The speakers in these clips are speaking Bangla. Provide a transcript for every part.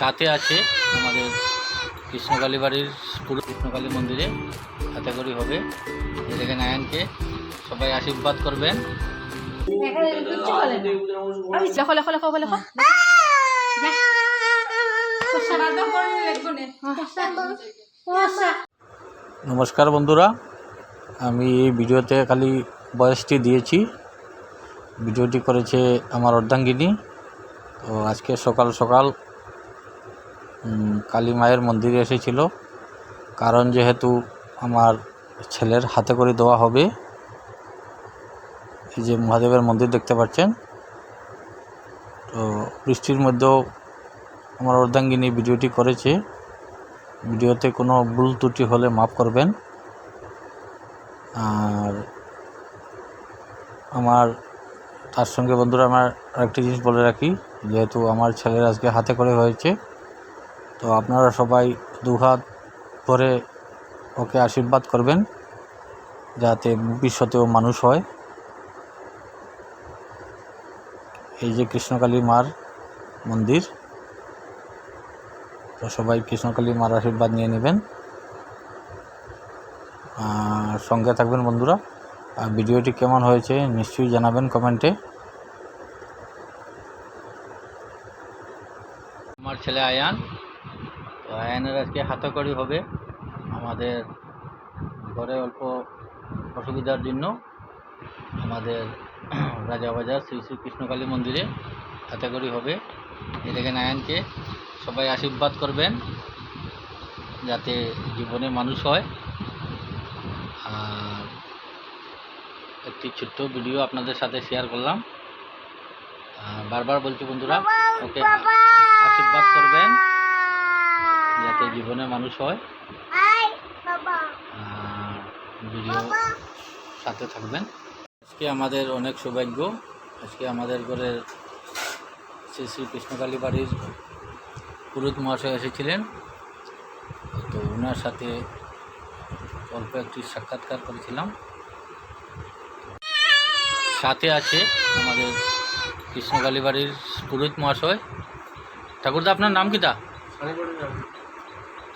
সাথে আছে আমাদের কৃষ্ণকালী বাড়ির পুরো কৃষ্ণকালী মন্দিরে। হাতে করি হবে। এদিকে নারায়ণকে সবাই আশীর্বাদ করবেন। লেখো লেখো লেখো লেখো নমস্কার বন্ধুরা আমি এই ভিডিওতে খালি বয়সটি দিয়েছি। ভিডিওটি করেছে আমার অর্ধাঙ্গিনী। তো আজকে সকাল সকাল কালী মায়ের মন্দিরে এসেছিল। কারণ যেহেতু আমার ছেলের হাতে করে দেওয়া হবে, এই যে মহাদেবের মন্দির দেখতে পাচ্ছেন, তো বৃষ্টির মধ্যেও আমার অর্ধাঙ্গিনী ভিডিওটি করেছে। ভিডিওতে কোনো ভুল ত্রুটি হলে মাফ করবেন। আর আমার, তার সঙ্গে বন্ধুরা, আমার আরেকটি জিনিস বলে রাখি, যেহেতু আমার ছেলের আজকে হাতে করে হয়েছে তো আপনারা সবাই দুহাত ভরে ওকে আশীর্বাদ করবেন, যাতে ভবিষ্যতেও মানুষ হয়। এই যে কৃষ্ণকালী মার মন্দির, তো সবাই কৃষ্ণকালী মার আশীর্বাদ নিয়ে নেবেন। আর সঙ্গে থাকবেন বন্ধুরা। আর ভিডিওটি কেমন হয়েছে নিশ্চয়ই জানাবেন কমেন্টে। আমার ছেলে আয়ান তো আয়ানের আজকে হাতাকড়ি হবে। আমাদের ঘরে অল্প অসুবিধার জন্য আমাদের রাজাবাজার শ্রী শ্রী কৃষ্ণকালী মন্দিরে হাতাকড়ি হবে। এদিকে নারায়ণকে সবাই আশীর্বাদ করবেন যাতে জীবনে মানুষ হয়। আর একটি ছোট্ট ভিডিও আপনাদের সাথে শেয়ার করলাম। বারবার বলছি বন্ধুরা, ওকে আশীর্বাদ করবেন। যাতে জীবনে মানুষ হয়। আর ভিডিও সাথে থাকবেন। আজকে আমাদের অনেক সৌভাগ্য। আজকে আমাদের ঘরের শ্রী শ্রী কৃষ্ণকালী বাড়ির পুরোহিত মহাশয় এসেছিলেন। তো ওনার সাথে অল্প একটি সাক্ষাৎকার করেছিলাম। সাথে আছে আমাদের কৃষ্ণকালী বাড়ির পুরোহিত মহাশয়। ঠাকুরদা আপনার নাম কিটা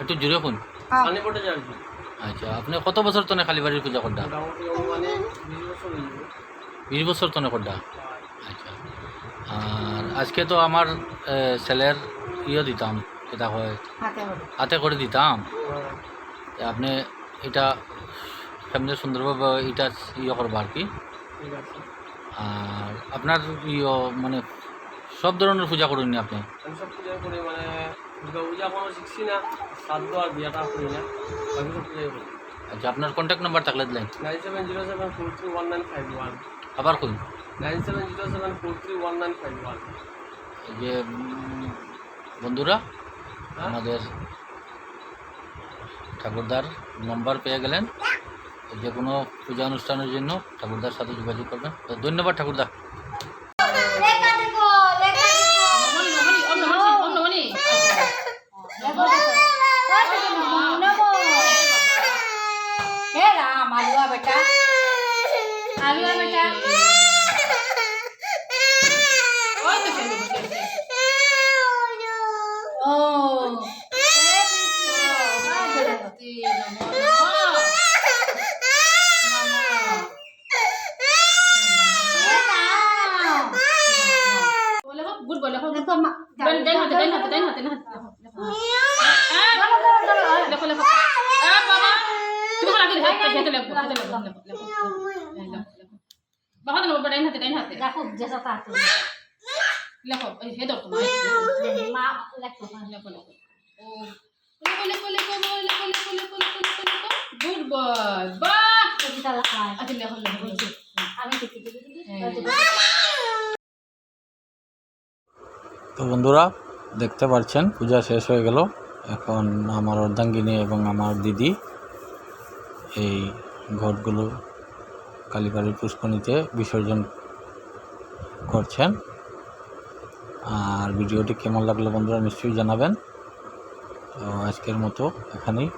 একটু জুড়ে শুন। আচ্ছা আপনি কত বছর তনে খালি বাড়ির পূজা করডা বিশ বছর তনে করডা আচ্ছা। আর আজকে তো আমার ছেলের ইয়ে দিতাম এটা হয় হাতে করে। দিতাম। আপনি এটা সামনে সুন্দরভাবে এটা ইয়ে করব আর কি। আর আপনার ইয়ে মানে সব ধরনের পূজা করুন নি আপনি সব পূজা করি মানে দুর্গা পূজা কোনো শিখছি না শ্রাদ্ধ আর বিয়াটা করি না। বাকি সব পূজাই করি আচ্ছা আপনার কন্ট্যাক্ট নাম্বার থাকলে দিলেন। Nine seven zero seven four three one nine five one. আবার কই nine seven zero seven four three one nine five one. এই যে বন্ধুরা আমাদের ঠাকুরদার নম্বর পেয়ে গেলেন। যে কোনো পূজা অনুষ্ঠানের জন্য ঠাকুরদার সাথে যোগাযোগ করবেন। তো ধন্যবাদ ঠাকুরদা। বেটা আলু আর বেটা গুড বলে হোক ডান হাতে ডান হাতে ডান হাতে ডান হাতে খেতে লাগবো লাগবো ডাইন হাতে ডাইন হাতে দেখো লেখো এই হে তোমার মা লেখো লেখো লেখো ও লেখো লেখো লেখো লেখো লেখো লেখো লেখো গুড বয় কবিতা লেখা লেখো লেখো আমি তো বন্ধুরা দেখতে পাচ্ছেন পূজা শেষ হয়ে গেল এখন আমার অর্ধাঙ্গিনী এবং আমার দিদি এই ঘটগুলো কালীবাড়ির পুষ্কনিতে বিসর্জন করছেন। আর ভিডিওটি কেমন লাগল বন্ধুরা নিশ্চয়ই জানাবেন। তো আজকের মতো এখানেই।